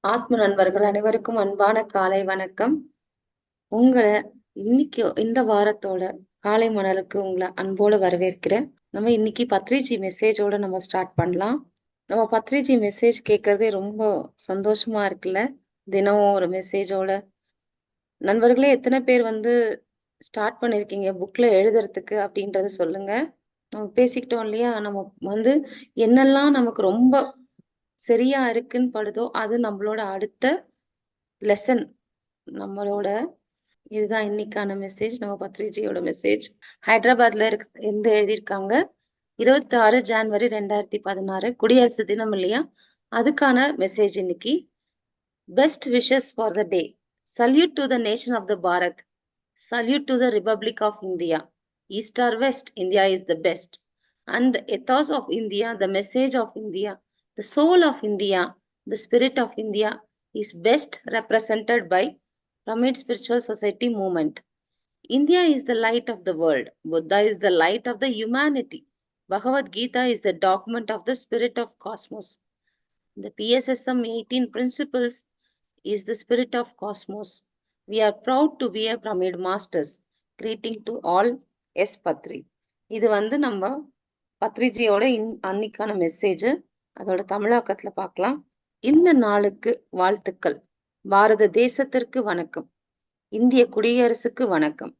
ஆத்ம நண்பர்கள் அனைவருக்கும் அன்பான காலை வணக்கம். உங்களை இன்னைக்கு இந்த வாரத்தோட காலை மணலுக்கு உங்களை அன்போடு வரவேற்கிறேன். நம்ம இன்னைக்கு பத்ரிஜி மெசேஜோட நம்ம ஸ்டார்ட் பண்ணலாம். நம்ம பத்ரிஜி மெசேஜ் கேட்கறதே ரொம்ப சந்தோஷமா இருக்குல்ல? தினமும் ஒரு மெசேஜோட நண்பர்களே எத்தனை பேர் வந்து ஸ்டார்ட் பண்ணிருக்கீங்க? புக்ல எழுதுறதுக்கு அப்படின்றத சொல்லுங்க. நம்ம பேசிக்கிட்டோம் இல்லையா? நம்ம வந்து என்னெல்லாம் நமக்கு ரொம்ப சரியா இருக்குன்னு படுதோ அது நம்மளோட அடுத்த லெசன் நம்மளோட இதுதான் இன்னைக்கான மெசேஜ் நம்ம பத்ரிஜியோட மெசேஜ் ஹைதராபாத்ல இருக்கு இருந்து எழுதியிருக்காங்க. இருபத்தி ஆறு ஜான்வரி ரெண்டாயிரத்தி பதினாறு குடியரசு தினம் இல்லையா? அதுக்கான மெசேஜ் இன்னைக்கு. Best wishes for the day salute to the nation of the Bharat salute to the republic of India East or West, India is the best. And the ethos of India, the message of India, the soul of India, the spirit of India is best represented by Ramid Spiritual Society movement. India is the light of the world. Buddha is the light of the humanity. Bhagavad Gita is the document of the spirit of cosmos. The PSSM 18 principles is the spirit of cosmos. We are proud to be a Brahmin masters. Greeting to all. S Badri. இது வந்து நம்ம பத்ரிஜியோட இன் அன்னைக்கான message அதோட தமிழாக்கத்துல பார்க்கலாம் இந்த நாளுக்கு வாழ்த்துக்கள். பாரத தேசத்திற்கு வணக்கம். இந்திய குடியரசுக்கு வணக்கம்.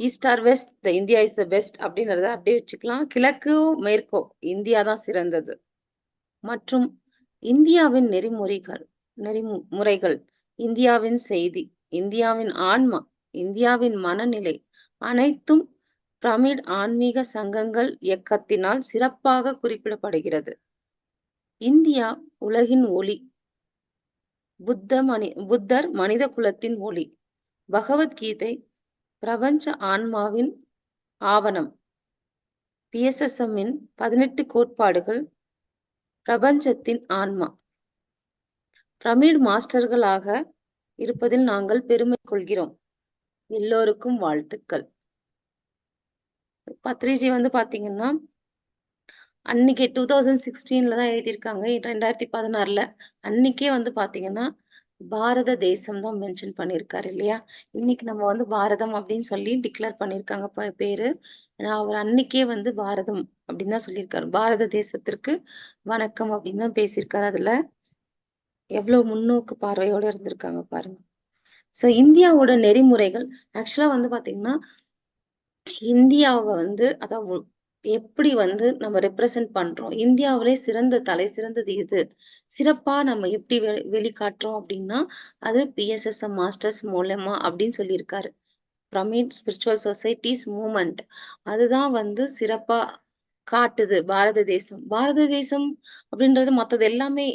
East or west the India is the best அப்படின்றத அப்படியே வச்சுக்கலாம். கிழக்கோ மேற்கோ இந்தியா தான் சிறந்தது. மற்றும் இந்தியாவின் நெறிமுறைகள் நெறிமுறைகள் இந்தியாவின் செய்தி இந்தியாவின் ஆன்மா இந்தியாவின் மனநிலை அனைத்தும் பிரமிட் ஆன்மீக சங்கங்கள் இயக்கத்தினால் சிறப்பாக குறிப்பிடப்படுகிறது. இந்தியா உலகின் ஒளி. புத்த மனி புத்தர் மனித குலத்தின் ஒளி. பகவத்கீதை பிரபஞ்ச ஆன்மாவின் ஆவணம். பிஎஸ்எஸ்எம்மின் பதினெட்டு கோட்பாடுகள் பிரபஞ்சத்தின் ஆன்மா. பிரமிட் மாஸ்டர்களாக இருப்பதில் நாங்கள் பெருமை கொள்கிறோம். எல்லோருக்கும் வாழ்த்துக்கள். பத்ரிஜி வந்து பாத்தீங்கன்னா அன்னைக்கு டூ தௌசண்ட் சிக்ஸ்டீன்ல தான் எழுதியிருக்காங்க. ரெண்டாயிரத்தி பதினாறுல அன்னைக்கே வந்து பாத்தீங்கன்னா பாரத தேசம் தான் மென்ஷன் பண்ணியிருக்காரு இல்லையா? இன்னைக்கு நம்ம வந்து பாரதம் அப்படின்னு சொல்லி டிக்ளேர் பண்ணியிருக்காங்க பேரு. ஆனா அவர் அன்னைக்கே வந்து பாரதம் அப்படின்னு தான் சொல்லியிருக்காரு. பாரத தேசத்திற்கு வணக்கம் அப்படின்னு தான் பேசியிருக்காரு. அதுல எவ்வளவு முன்னோக்கு பார்வையோட இருந்திருக்காங்க பாருங்க. சோ இந்தியாவோட நெறிமுறைகள் ஆக்சுவலா வந்து பாத்தீங்கன்னா இந்தியாவை வந்து அதாவது எப்படி வந்து நம்ம ரெப்ரசன்ட் பண்றோம்? இந்தியாவிலே சிறந்த தலை சிறந்தது எது? சிறப்பா நம்ம எப்படி வெ வெளிக்காட்டுறோம் அப்படின்னா அது பிஎஸ்எஸ்எம் மாஸ்டர்ஸ் மூலமா அப்படின்னு சொல்லியிருக்காரு. பிரமிட் ஸ்பிரிச்சுவல் சொசைட்டிஸ் மூமெண்ட் அதுதான் வந்து சிறப்பா காட்டுது பாரத தேசம். பாரத தேசம் அப்படின்றது மத்தது எல்லாமே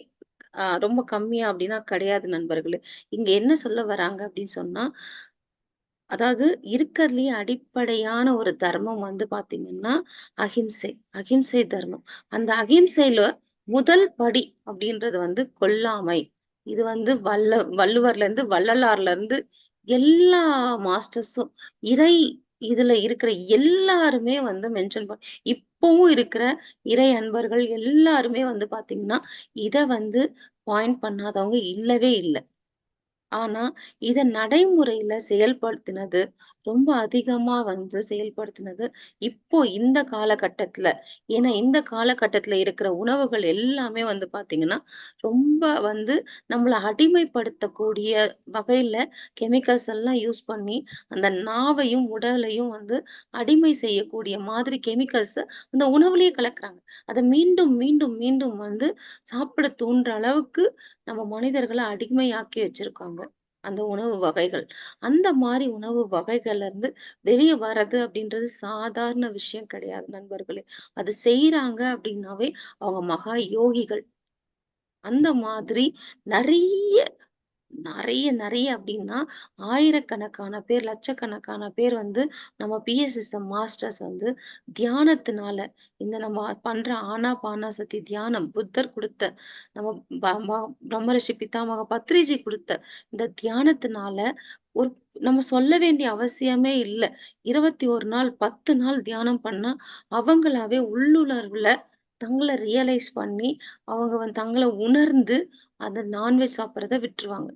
ரொம்ப கம்மியா அப்படின்னா கிடையாது நண்பர்களே. இங்க என்ன சொல்ல வராங்க அப்படின்னு சொன்னா அதாவது இருக்கிறதுலயே அடிப்படையான ஒரு தர்மம் வந்து பாத்தீங்கன்னா அகிம்சை அகிம்சை தர்மம். அந்த அகிம்சையில முதல் படி அப்படின்றது வந்து கொல்லாமை. இது வந்து வல்ல வள்ளுவர்ல இருந்து வள்ளலார்ல இருந்து எல்லா மாஸ்டர்ஸும் இறை இதுல இருக்கிற எல்லாருமே வந்து மென்ஷன் பண்ண இப்பவும் இருக்கிற இறை அன்பர்கள் எல்லாருமே வந்து பாத்தீங்கன்னா இத வந்து பாயிண்ட் பண்ணாதவங்க இல்லவே இல்லை. ஆனா இத நடைமுறையில செயல்படுத்தினது ரொம்ப அதிகமா வந்து செயல்படுத்தினது இப்போ இந்த காலகட்டத்துல. ஏன்னா இந்த காலகட்டத்துல இருக்கிற உணவுகள் எல்லாமே வந்து பாத்தீங்கன்னா ரொம்ப வந்து நம்மளை அடிமைப்படுத்தக்கூடிய வகையில கெமிக்கல்ஸ் எல்லாம் யூஸ் பண்ணி அந்த நாவையும் உடலையும் வந்து அடிமை செய்யக்கூடிய மாதிரி கெமிக்கல்ஸ் அந்த உணவுலயே கலக்குறாங்க. அதை மீண்டும் மீண்டும் மீண்டும் வந்து சாப்பிட தூண்டுற அளவுக்கு நம்ம மனிதர்களை அடிமையாக்கி வச்சிருக்காங்க. அந்த உணவு வகைகள். அந்த மாதிரி உணவு வகைகள்ல இருந்து வெளியே வர்றது அப்படின்றது சாதாரண விஷயம் கிடையாது நண்பர்களே. அது செய்யறாங்க அப்படின்னாவே அவங்க மகா யோகிகள். அந்த மாதிரி நிறைய நிறைய நிறைய அப்படின்னா ஆயிரக்கணக்கான பேர் லட்சக்கணக்கான பேர் வந்து நம்ம பிஎஸ்எஸ்எம் மாஸ்டர்ஸ் வந்து தியானத்தினால இந்த நம்ம பண்ற ஆனா பானா சதி தியானம் புத்தர் கொடுத்த நம்ம ப- பிரம்மரிஷி பித்தாமக பத்ரிஜி கொடுத்த இந்த தியானத்தினால ஒரு நம்ம சொல்ல வேண்டிய அவசியமே இல்லை இருபத்தி ஒரு நாள் பத்து நாள் தியானம் பண்ணா அவங்களாவே உள்ளுணர்வுல தங்களை ரியலைஸ் பண்ணி, அவங்க வந்து தங்களை உணர்ந்து, அந்த நான்வெஜ் சாப்பிட்றத விட்டுருவாங்க.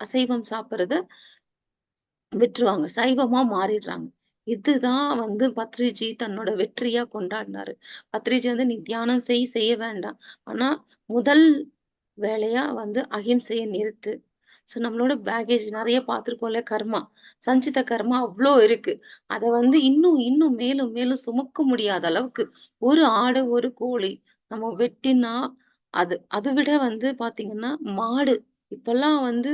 அசைவம் சாப்பிடுறத விட்டுருவாங்க. சைவமா மாறிடுறாங்க. இதுதான் வந்து பத்ரிஜி தன்னோட வெற்றியா கொண்டாடினாரு. பத்ரிஜி வந்து "நீ தியானம் செய், செய்ய வேண்டாம். ஆனா முதல் வேலையா வந்து அகிம்சையை நிறுத்து." ஸோ நம்மளோட பேகேஜ் நிறைய பார்த்துருக்கோம்ல கர்மா. சஞ்சித கர்மா அவ்வளோ இருக்கு. அத வந்து இன்னும், இன்னும் மேலும், மேலும் சுமக்க முடியாத அளவுக்கு ஒரு ஆடு, ஒரு கோழி நம்ம வெட்டினா, அது அதை விட வந்து பாத்தீங்கன்னா மாடு இப்பல்லாம் வந்து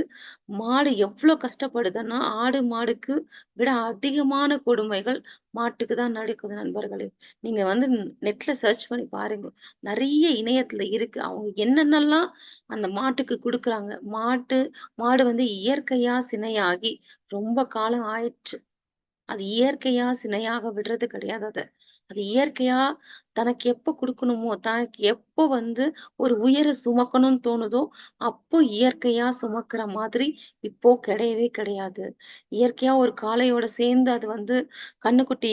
மாடு எவ்வளவு கஷ்டப்படுதுன்னா, ஆடு, மாடுக்கு விட அதிகமான கொடுமைகள் மாட்டுக்கு தான் நடக்குது நண்பர்களே. நீங்க வந்து நெட்ல சர்ச் பண்ணி பாருங்க. நிறைய இணையத்துல இருக்கு. அவங்க என்னென்னலாம் அந்த மாட்டுக்கு கொடுக்குறாங்க மாட்டு மாடு வந்து இயற்கையா சினையாகி ரொம்ப காலம் ஆயிடுச்சு. அது இயற்கையா சினையாக விடுறது கிடையாது அதை அது இயற்கையா தனக்கு எப்போ குடுக்கணுமோ, தனக்கு எப்போ வந்து ஒரு உயர சுமக்கணும்னு தோணுதோ, அப்போ இயற்கையா சுமக்கிற மாதிரி இப்போ கிடையவே கிடையாது. இயற்கையா ஒரு காளையோட சேர்ந்து அது வந்து கண்ணுக்குட்டி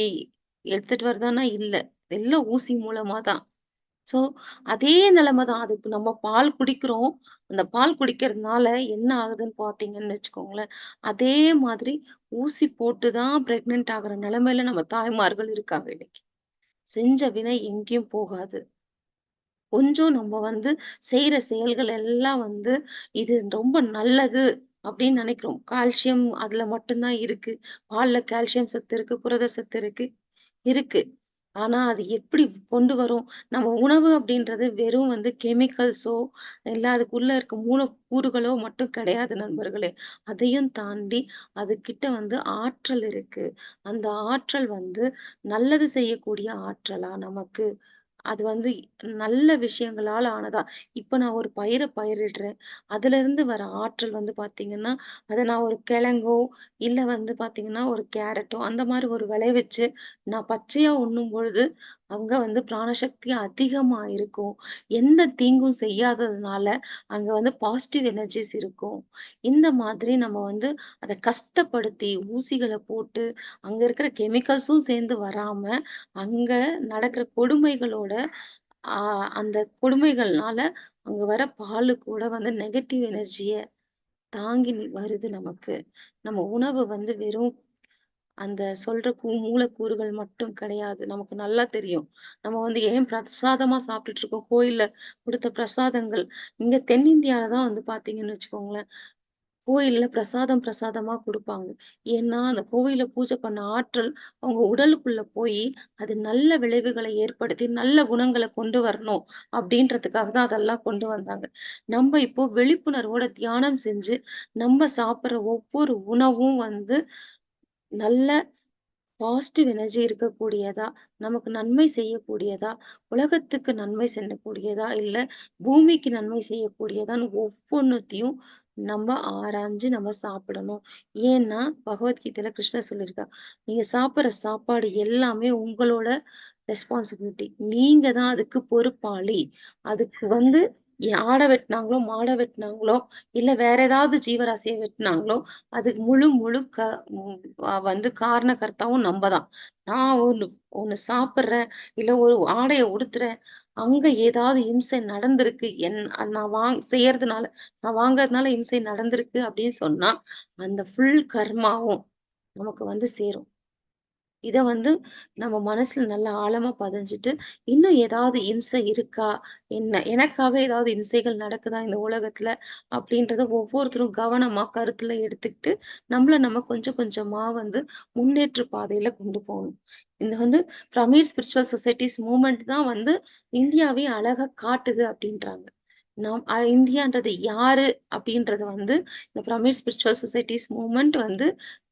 எடுத்துட்டு வருதானா இல்ல. எல்லாம் ஊசி மூலமா தான். ஸோ, அதே நிலைமை தான். அதுக்கு நம்ம பால் குடிக்கிறோம். அந்த பால் குடிக்கிறதுனால என்ன ஆகுதுன்னு பார்த்தீங்கன்னு வச்சுக்கோங்களேன், அதே மாதிரி ஊசி போட்டு தான் பிரெக்னன்ட் ஆகுற நிலைமையில நம்ம தாய்மார்கள் இருக்காங்க இன்னைக்கு. செஞ்ச வினை எங்கேயும் போகாது. கொஞ்சம் நம்ம வந்து செய்யற செயல்கள் எல்லாம் வந்து, இது ரொம்ப நல்லது அப்படின்னு நினைக்கிறோம். கால்சியம் அதுல மட்டும் தான் இருக்கு. பால்ல கால்சியம் சத்து இருக்கு, புரத சத்து இருக்கு. இருக்கு. ஆனா, அது எப்படி கொண்டு வரும்? நம்ம உணவு அப்படின்றது வெறும் வந்து கெமிக்கல்ஸோ, இல்ல அதுக்குள்ள இருக்க மூலக்கூறுகளோ மட்டும் கிடையாது நண்பர்களே. அதையும் தாண்டி அதுகிட்ட வந்து ஆற்றல் இருக்கு. அந்த ஆற்றல் வந்து நல்லது செய்யக்கூடிய ஆற்றலா நமக்கு அது வந்து நல்ல விஷயங்களால ஆனதா. இப்ப நான் ஒரு பயிர பயிரிடுறேன். அதிலிருந்து வர ஆற்றல் வந்து பார்த்தீங்கன்னா, அத நான் ஒரு கிழங்கோ, இல்ல வந்து பார்த்தீங்கன்னா, ஒரு கேரட்டோ அந்த மாரி ஒரு விளைவிச்சு நான் பச்சையா உண்ணும்பொழுது, அங்க வந்து பிராணசக்தி அதிகமா இருக்கும். எந்த தீங்கும் செய்யாததுனால, அங்க வந்து பாசிட்டிவ் எனர்ஜிஸ் இருக்கும். இந்த மாதிரி நம்ம வந்து அதை கஷ்டப்படுத்தி, ஊசிகளை போட்டு, அங்க இருக்கிற கெமிக்கல்ஸும் சேர்ந்து வராம, அங்க நடக்கிற கொடுமைகளோட ஆ அந்த கொடுமைகள்னால, அங்க வர பாலு கூட வந்து நெகட்டிவ் எனர்ஜிய தாங்கி வருது நமக்கு. நம்ம உணவு வந்து வெறும் அந்த சொல்ற கூ மூலக்கூறுகள் மட்டும் கிடையாது. நமக்கு நல்லா தெரியும். நம்ம வந்து ஏன் பிரசாதமா சாப்பிட்டுட்டு இருக்கோம். கோயில்ல குடுத்த பிரசாதங்கள். இங்க தென்னிந்தியால தான் வந்து பாத்தீங்கன்னு வச்சுக்கோங்களேன், கோயில்ல பிரசாதம் பிரசாதமா கொடுப்பாங்க ஏன்னா, அந்த கோவில்ல பூஜை பண்ண ஆற்றல் அவங்க உடலுக்குள்ள போய் அது நல்ல விளைவுகளை ஏற்படுத்தி, நல்ல குணங்களை கொண்டு வரணும் அப்படின்றதுக்காக தான் அதெல்லாம் கொண்டு வந்தாங்க. நம்ம இப்போ விழிப்புணர்வோட தியானம் செஞ்சு, நம்ம சாப்பிடுற ஒவ்வொரு உணவும் வந்து நல்ல பாசிட்டிவ் எனர்ஜி இருக்கக்கூடியதா, நமக்கு நன்மை செய்யக்கூடியதா, உலகத்துக்கு நன்மை செய்யக்கூடியதா, இல்ல பூமிக்கு நன்மை செய்யக்கூடியதான்னு ஒவ்வொன்னத்தையும் நம்ம ஆராய்ஞ்சு நம்ம சாப்பிடணும். ஏன்னா, பகவத்கீதையில கிருஷ்ணர் சொல்லியிருக்கா நீங்க சாப்பிடுற சாப்பாடு எல்லாமே உங்களோட ரெஸ்பான்சிபிலிட்டி. நீங்க தான் அதுக்கு பொறுப்பாளி. அதுக்கு வந்து ஆடை வெட்டினாங்களோ மாடை வெட்டினாங்களோ இல்ல வேற ஏதாவது ஜீவராசியை வெட்டினாங்களோ அதுக்கு முழு முழு க வந்து காரணக்கர்த்தாவும் நம்ப தான். நான் ஒண்ணு ஒண்ணு சாப்பிடுறேன், இல்ல ஒரு ஆடைய உடுத்துறேன், அங்க ஏதாவது இம்சை நடந்திருக்கு. என் நான் வாங் செய்யறதுனால நான் வாங்கறதுனால இம்சை நடந்திருக்கு அப்படின்னு சொன்னா, அந்த ஃபுல் கர்மாவும் நமக்கு வந்து சேரும். இத வந்து நம்ம மனசுல நல்லா ஆழமா பதிஞ்சிட்டு இன்னும் ஏதாவது இம்சை இருக்கா? என்ன எனக்காக ஏதாவது இம்சைகள் நடக்குதா இந்த உலகத்துல? அப்படின்றத ஒவ்வொருத்தரும் கவனமா கருத்துல எடுத்துக்கிட்டு, நம்மள நம்ம கொஞ்சம் கொஞ்சமா வந்து முன்னேற்ற பாதையில கொண்டு போகணும் இந்த வந்து பிரமீர் ஸ்பிரிச்சுவல் சொசைட்டிஸ் மூமெண்ட் தான் வந்து இந்தியாவே அழகா காட்டுது அப்படின்றாங்க. நாம் இந்தியான்றது யாரு? அப்படின்றத வந்து இந்த பிரமிட் ஸ்பிரிச்சுவல் சொசைட்டிஸ் மூமெண்ட் வந்து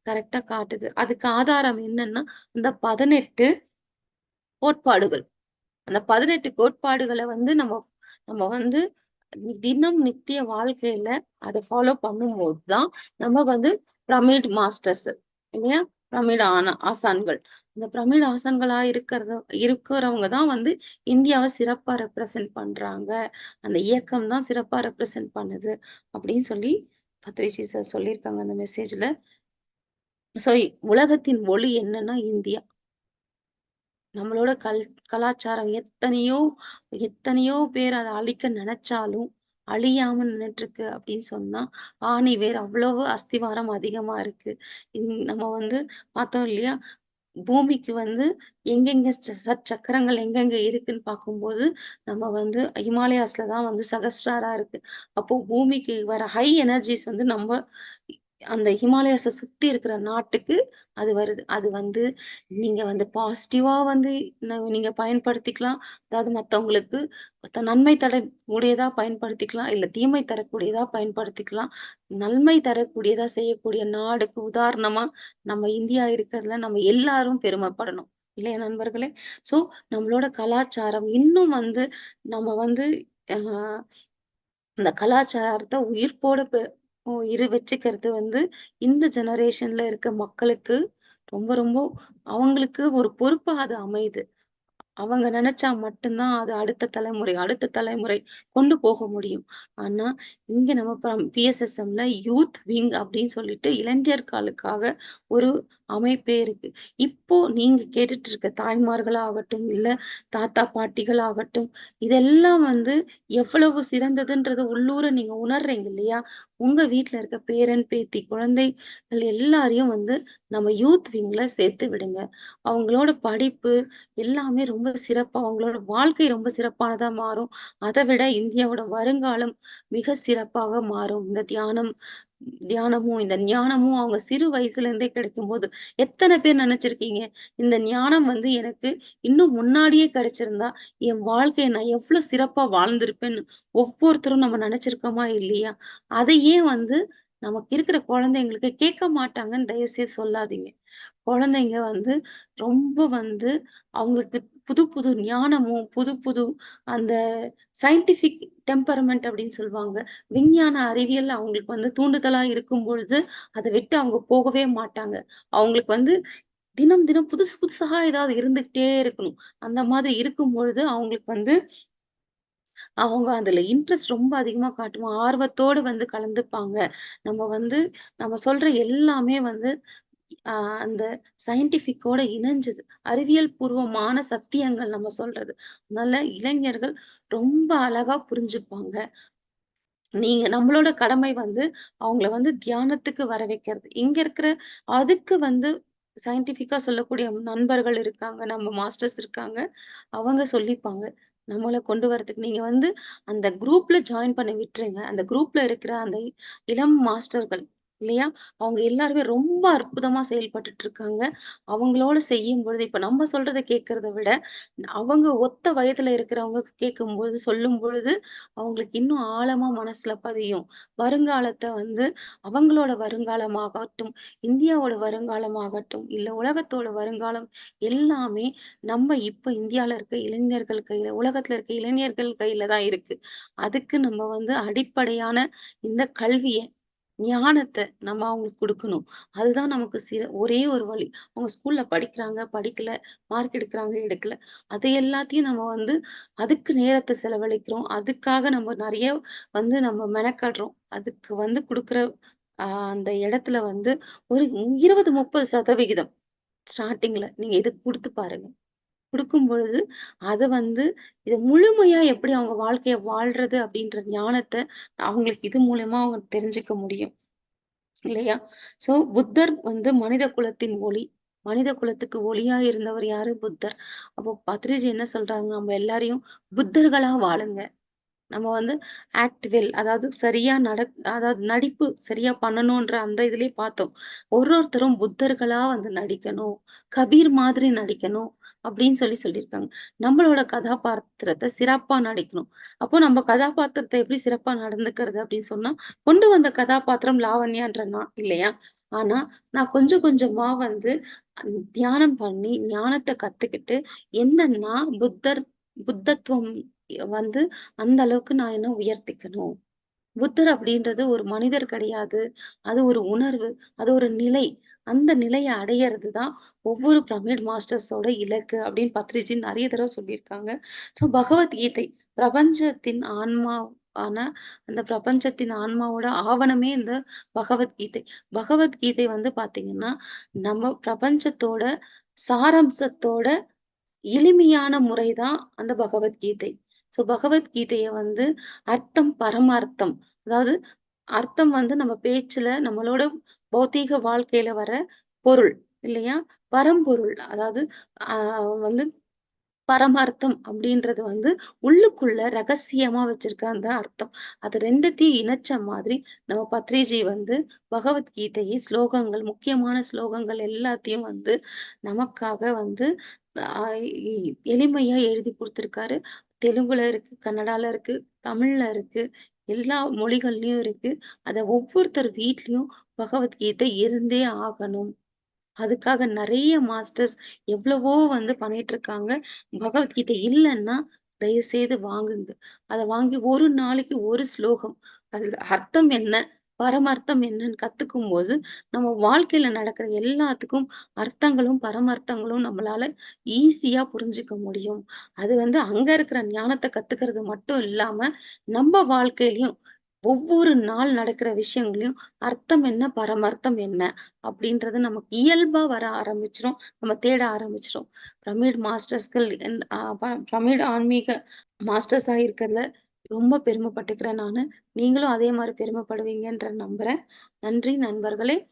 கரெக்டா காட்டுது. அதுக்கு ஆதாரம் என்னன்னா, இந்த 18 கோட்பாடுகள். அந்த பதினெட்டு கோட்பாடுகளை வந்து நம்ம நம்ம வந்து தினம் நித்திய வாழ்க்கையில அத ஃபாலோ பண்ணும்போது தான், நம்ம வந்து பிரமிட் மாஸ்டர்ஸ் இல்லையா? பிரமிட் ஆன ஆசான்கள். இந்த பிரமிட் ஆசான்களா இருக்கிறத இருக்கிறவங்க தான் வந்து இந்தியாவை சிறப்பா ரெப்ரசென்ட் பண்றாங்க. அந்த இயக்கம் தான் சிறப்பா ரெப்ரசென்ட் பண்ணுது. அப்படின்னு சொல்லி பத்ரிஜி சார் சொல்லியிருக்காங்க அந்த மெசேஜ்ல. ஸோ உலகத்தின் ஒளி என்னன்னா இந்தியா. நம்மளோட கல் கலாச்சாரம் எத்தனையோ எத்தனையோ பேர் அத அழிக்க நினைச்சாலும் அழியாம நின்னுட்டுருக்கு அப்படின்னு சொன்னா, ஆணி வேர் அவ்வளவு அஸ்திவாரம் அதிகமா இருக்கு. நம்ம வந்து பார்த்தோம் இல்லையா? பூமிக்கு வந்து எங்கெங்க ச ச சக்கரங்கள் எங்கெங்க இருக்குன்னு பார்க்கும்போது, நம்ம வந்து ஹிமாலயாஸ்ல தான் வந்து சகஸ்ராரா இருக்கு. அப்போ பூமிக்கு வர ஹை எனர்ஜிஸ் வந்து நம்ம அந்த ஹிமாலயாஸை சுத்தி இருக்கிற நாட்டுக்கு அது வருது. அது வந்து நீங்க வந்து பாசிட்டிவா வந்து நீங்க பயன்படுத்திக்கலாம். அதாவது மத்தவங்களுக்கு நன்மை தர உடையதா பயன்படுத்திக்கலாம். இல்ல தீமை தரக்கூடியதா பயன்படுத்திக்கலாம். நன்மை தரக்கூடியதா செய்யக்கூடிய நாடுக்கு உதாரணமா நம்ம இந்தியா இருக்கிறதுல நம்ம எல்லாரும் பெருமைப்படணும். இல்லையா நண்பர்களே? சோ நம்மளோட கலாச்சாரம் இன்னும் வந்து நம்ம வந்து அ அந்த கலாச்சாரத்தை உயிர்ப்போட இரு வச்சுக்கிறது வந்து இந்த ஜெனரேஷன்ல இருக்க மக்களுக்கு ரொம்ப ரொம்ப அவங்களுக்கு ஒரு பொறுப்பா அது அமையுது. அவங்க நினைச்சா மட்டும் தான் அது அடுத்த தலைமுறை, அடுத்த தலைமுறை கொண்டு போக முடியும். ஆனா, இங்க நம்ம பிஎஸ்எஸ்எம்ல யூத் விங் அப்படின்னு சொல்லிட்டு இளைஞர்களுக்காக ஒரு அமைப்பே இருக்கு. இப்போ நீங்க கேட்டுட்டு இருக்க தாய்மார்களாகட்டும், இல்ல தாத்தா, பாட்டிகள் ஆகட்டும் இதெல்லாம் வந்து எவ்வளவு சிறந்ததுன்றத உள்ளூர நீங்க உணர்றீங்க இல்லையா? உங்க வீட்டுல இருக்க பேரன், பேத்தி, குழந்தைகள் எல்லாரையும் வந்து நம்ம யூத் விங்ல சேர்த்து விடுங்க. அவங்களோட படிப்பு எல்லாமே ரொம்ப ரொம்ப சிறப்பா அவங்களோட வாழ்க்கை ரொம்ப சிறப்பானதா மாறும். அதை விட இந்தியாவோட வருங்காலம் மிக சிறப்பாக மாறும். இந்த தியானம் தியானமும், இந்த ஞானமும் அவங்க சிறு வயசுல இருந்தே கிடைக்கும் போது எத்தனை பேர் நினைச்சிருக்கீங்க இந்த ஞானம் வந்து எனக்கு இன்னும் முன்னாடியே கிடைச்சிருந்தா, என் வாழ்க்கையை நான் எவ்வளவு சிறப்பா வாழ்ந்திருப்பேன்னு ஒவ்வொருத்தரும் நம்ம நினைச்சிருக்கோமா இல்லையா? அதையே வந்து நமக்கு இருக்கிற குழந்தைங்களுக்கு கேட்க மாட்டாங்கன்னு தயவுசெய்து சொல்லாதீங்க. குழந்தைங்க வந்து ரொம்ப வந்து அவங்களுக்கு புது புது ஞானமும், புது புது அந்த சயின்டிஃபிக் டெம்பரமெண்ட் அப்படின்னு சொல்லுவாங்க. விஞ்ஞான அறிவியல் அவங்களுக்கு வந்து தூண்டுதலா இருக்கும் பொழுது, அத விட்டு அவங்க போகவே மாட்டாங்க. அவங்களுக்கு வந்து தினம் தினம் புதுசு புதுசாக ஏதாவது இருந்துகிட்டே இருக்கணும். அந்த மாதிரி இருக்கும் பொழுது அவங்களுக்கு வந்து அவங்க அதுல இன்ட்ரெஸ்ட் ரொம்ப அதிகமா காட்டுவாங்க ஆர்வத்தோட வந்து கலந்துப்பாங்க. நம்ம வந்து நம்ம சொல்ற எல்லாமே வந்து ஆஹ் அந்த சயின்டிபிக்கோட இணைஞ்சது அறிவியல் பூர்வமான சத்தியங்கள் நம்ம சொல்றது. அதனால இளைஞர்கள் ரொம்ப அழகா புரிஞ்சுப்பாங்க. நீங்க நம்மளோட கடமை வந்து அவங்கள வந்து தியானத்துக்கு வர வைக்கிறது. இங்க இருக்கிற அதுக்கு வந்து சயின்டிபிக்கா சொல்லக்கூடிய நண்பர்கள் இருக்காங்க. நம்ம மாஸ்டர்ஸ் இருக்காங்க. அவங்க சொல்லிப்பாங்க. நம்மளை கொண்டு வரதுக்கு. நீங்க வந்து அந்த குரூப்ல ஜாயின் பண்ண விட்டுருங்க. அந்த குரூப்ல இருக்கிற அந்த இளம் மாஸ்டர்கள் இல்லையா? அவங்க எல்லாருமே ரொம்ப அற்புதமா செயல்பட்டுட்டு இருக்காங்க. அவங்களோட செய்யும் பொழுது இப்ப நம்ம சொல்றதை கேட்கறத விட, அவங்க ஒத்த வயதுல இருக்கிறவங்க கேட்கும்பொழுது, சொல்லும்பொழுது அவங்களுக்கு இன்னும் ஆழமா மனசுல பதியும். வருங்காலத்தை வந்து அவங்களோட வருங்காலமாகட்டும், இந்தியாவோட வருங்காலமாகட்டும், இல்ல உலகத்தோட வருங்காலம் எல்லாமே நம்ம இப்ப இந்தியால இருக்க இளைஞர்கள் கையில, உலகத்துல இருக்க இளைஞர்கள் கையில தான் இருக்கு. அதுக்கு நம்ம வந்து அடிப்படையான இந்த கல்வியை ஞானத்தை நம்ம அவங்களுக்கு கொடுக்கணும் அதுதான் நமக்கு சி ஒரே ஒரு வழி. அவங்க ஸ்கூல்ல படிக்கிறாங்க, படிக்கல, மார்க் எடுக்கிறாங்க எடுக்கல. அது எல்லாத்தையும் நம்ம வந்து அதுக்கு நேரத்தை செலவழிக்கிறோம். அதுக்காக நம்ம நிறைய வந்து நம்ம மெனக்கடுறோம் அதுக்கு வந்து கொடுக்குற அந்த இடத்துல வந்து ஒரு இருபது முப்பது சதவிகிதம் ஸ்டார்டிங்ல நீங்க இதுக்கு கொடுத்து பாருங்க. கொடுக்கும் பொழுது, அதை வந்து இதை முழுமையா எப்படி அவங்க வாழ்க்கைய வாழ்றது அப்படின்ற ஞானத்தை அவங்களுக்கு இது மூலயமா அவங்க தெரிஞ்சுக்க முடியும். இல்லையா? சோ புத்தர் வந்து மனித குலத்தின் ஒளி. மனித குலத்துக்கு ஒளியா இருந்தவர் யாரு? புத்தர். அப்போ பத்ரிஜி என்ன சொல்றாங்க? நம்ம எல்லாரையும் புத்தர்களா வாழுங்க. நம்ம வந்து ஆக்ட் வெல் அதாவது சரியா நட அதாவது நடிப்பு சரியா பண்ணணும்ன்ற அந்த இதுலயே பார்த்தோம். ஒரு ஒருத்தரும் புத்தர்களா வந்து நடிக்கணும். கபீர் மாதிரி நடிக்கணும். அப்படின்னு சொல்லி சொல்லியிருக்காங்க. நம்மளோட கதாபாத்திரத்தை சிறப்பா நடிக்கணும். அப்போ நம்ம கதாபாத்திரத்தை எப்படி சிறப்பா நடந்துக்கிறது அப்படின்னு சொன்னா, கொண்டு வந்த கதாபாத்திரம் லாவண்யான்ற நான் இல்லையா? ஆனா, நான் கொஞ்சம் கொஞ்சமா வந்து தியானம் பண்ணி ஞானத்தை கத்துக்கிட்டு என்னன்னா புத்தர் புத்தத்துவம் வந்து அந்த அளவுக்கு நான் என்ன உயர்த்திக்கணும். புத்தர் அப்படின்றது ஒரு மனிதர் கிடையாது. அது ஒரு உணர்வு. அது ஒரு நிலை. அந்த நிலையை அடையிறது தான் ஒவ்வொரு பிரமிட் மாஸ்டர்ஸோட இலக்கு அப்படின்னு பத்ரிஜி நிறைய தடவை சொல்லியிருக்காங்க. ஸோ பகவத்கீதை பிரபஞ்சத்தின் ஆன்மாவான அந்த பிரபஞ்சத்தின் ஆன்மாவோட ஆவணமே இந்த பகவத்கீதை. பகவத்கீதை வந்து பாத்தீங்கன்னா நம்ம பிரபஞ்சத்தோட சாரம்சத்தோட எளிமையான முறைதான் அந்த பகவத்கீதை. ஸோ பகவத்கீதைய வந்து அர்த்தம், பரமார்த்தம். அதாவது அர்த்தம் வந்து நம்ம பேச்சுல, நம்மளோட பௌத்தீக வாழ்க்கையில வர பொருள் இல்லையா? பரம்பொருள். அதாவது வந்து பரமார்த்தம் அப்படின்றது வந்து உள்ளுக்குள்ள ரகசியமா வச்சிருக்க அந்த அர்த்தம். அது ரெண்டுத்தையும் இணைச்ச மாதிரி நம்ம பத்ரிஜி வந்து பகவத்கீதையை ஸ்லோகங்கள், முக்கியமான ஸ்லோகங்கள் எல்லாத்தையும் வந்து நமக்காக வந்து எளிமையா எழுதி குடுத்திருக்காரு. தெலுங்குல இருக்கு, கன்னடால இருக்கு, தமிழ்ல இருக்கு. எல்லா மொழிகள்லயும் இருக்கு. அத ஒவ்வொருத்தர் வீட்லயும் பகவத்கீதை இருந்தே ஆகணும். அதுக்காக நிறைய மாஸ்டர்ஸ் எவ்வளவோ வந்து பண்ணிட்டு இருக்காங்க பகவத்கீதை இல்லன்னா, தயவுசெய்து வாங்குங்க. அதை வாங்கி ஒரு நாளைக்கு ஒரு ஸ்லோகம். அதுல அர்த்தம் என்ன? பரமார்த்தம் என்னன்னு கத்துக்கும் போது நம்ம வாழ்க்கையில நடக்கிற எல்லாத்துக்கும் அர்த்தங்களும், பரமார்த்தங்களும் நம்மளால ஈஸியா புரிஞ்சுக்க முடியும். அது வந்து அங்க இருக்கிற ஞானத்தை கத்துக்கிறது மட்டும் இல்லாம, நம்ம வாழ்க்கையிலயும் ஒவ்வொரு நாள் நடக்கிற விஷயங்களையும் அர்த்தம் என்ன? பரமார்த்தம் என்ன? அப்படின்றது நமக்கு இயல்பா வர ஆரம்பிச்சிடும் நம்ம தேட ஆரம்பிச்சிடும் பிரமிட் மாஸ்டர்ஸ்கள் பிரமிட் ஆன்மீக மாஸ்டர்ஸா இருக்கிறதுல ரொம்ப பெருமைப்பட்டுக்கிறேன் நான். நீங்களும் அதே மாதிரி பெருமைப்படுவீங்கன்ற நம்புறேன். நன்றி நண்பர்களே.